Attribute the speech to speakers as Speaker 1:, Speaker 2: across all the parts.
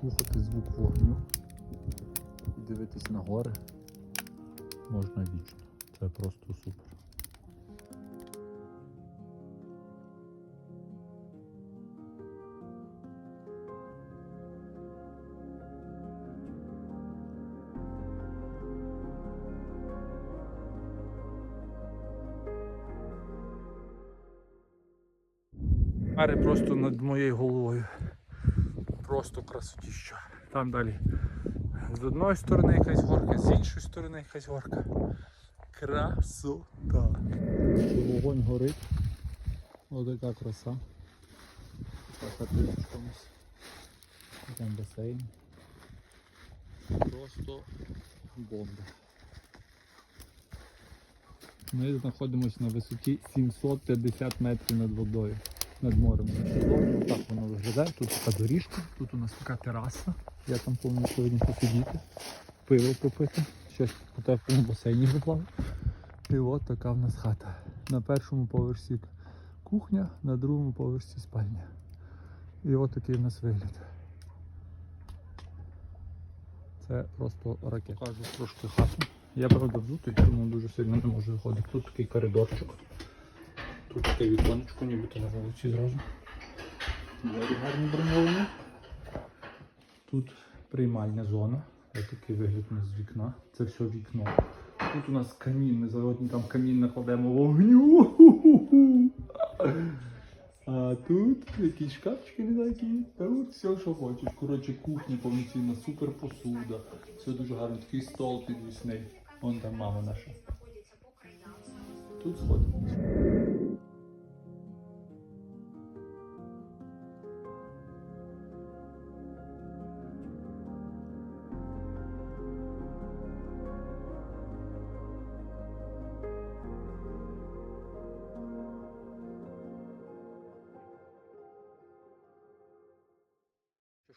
Speaker 1: слухати звук вогню і дивитись на гори можна вічно. Це просто супер. Хмари просто над моєю головою. Просто красотіща. Там далі. З одної сторони якась горка, з іншої сторони якась горка. Красота. Вогонь горить. Ось така краса. Така. І Там басейн. Просто бомба. Ми знаходимося на висоті 750 метрів над водою, над морем. Так воно виглядає. Тут така доріжка, тут у нас така тераса. Я там повністю сьогодні посидіти, пиво попити, щось у теплому басейні поплавати. І от така в нас хата. На першому поверсі кухня, на другому поверсі спальня. І от такий в нас вигляд. Це просто ракета. Покажу трошки хату. Я правда взутий, тому дуже сильно не можу виходити. Тут такий коридорчик. Тут таке віконечко, нібито на вулиці зразу. Двері гарні броньовані. Тут приймальня зона. Ось такий вигляд у нас з вікна. Це все вікно. Тут у нас камін, ми сьогодні там камін накладемо вогню. А тут якісь шкафчики не знаю які. Тут все, що хочеш. Коротше, кухня повноцінна, супер посуда. Все дуже гарно, такий стол підвісний. Вон там мама наша. Тут сходимо.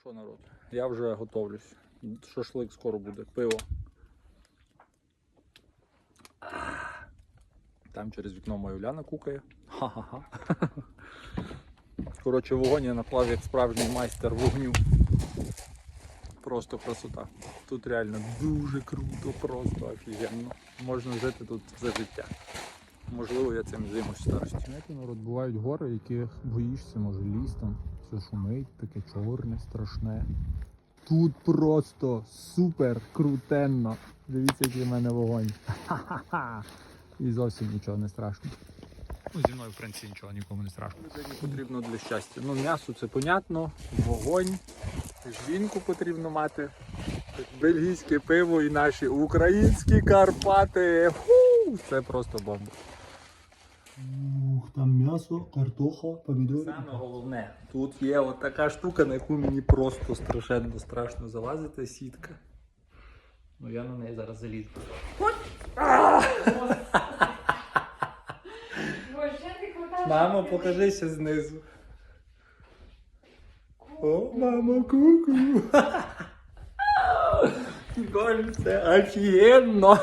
Speaker 1: Що, народ? Я вже готовлюсь. Шашлик скоро буде, пиво. Там через вікно моя Уляна кукає. Ха-ха-ха. Коротше, вогонь я наклав як справжній майстер вогню. Просто красота. Тут реально дуже круто, просто офігенно. Можна жити тут за життя. Можливо, я цим займусь старості. Знаєте, народ, бувають гори, яких боїшся, може ліс там, все шумить, таке чорне, страшне. Тут просто супер крутенно. Дивіться, який в мене вогонь. Ха-ха-ха. І зовсім нічого не страшно. Ну, зі мною, в принципі, нічого нікому не страшно. Потрібно для щастя. Ну, м'ясо це понятно, вогонь, жінку потрібно мати, бельгійське пиво і наші українські Карпати. Фу, це просто бомба.
Speaker 2: Ух, там м'ясо, картоха, помідори.
Speaker 1: Саме головне, тут є от така штука, на яку мені просто страшенно страшно залазити, сітка. Ну я на неї зараз залізу. Мамо, покажися знизу. О, мама, ку-ку. Боже, це офігенно.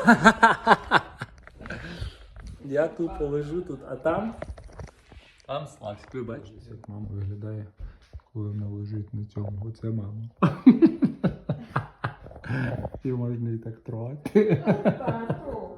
Speaker 1: Я тут полежу тут, а там. Там Славськ, ви бачите, як мама виглядає, коли вона лежить на цьому. Оце мама. І можна і так трогати.
Speaker 3: Тату.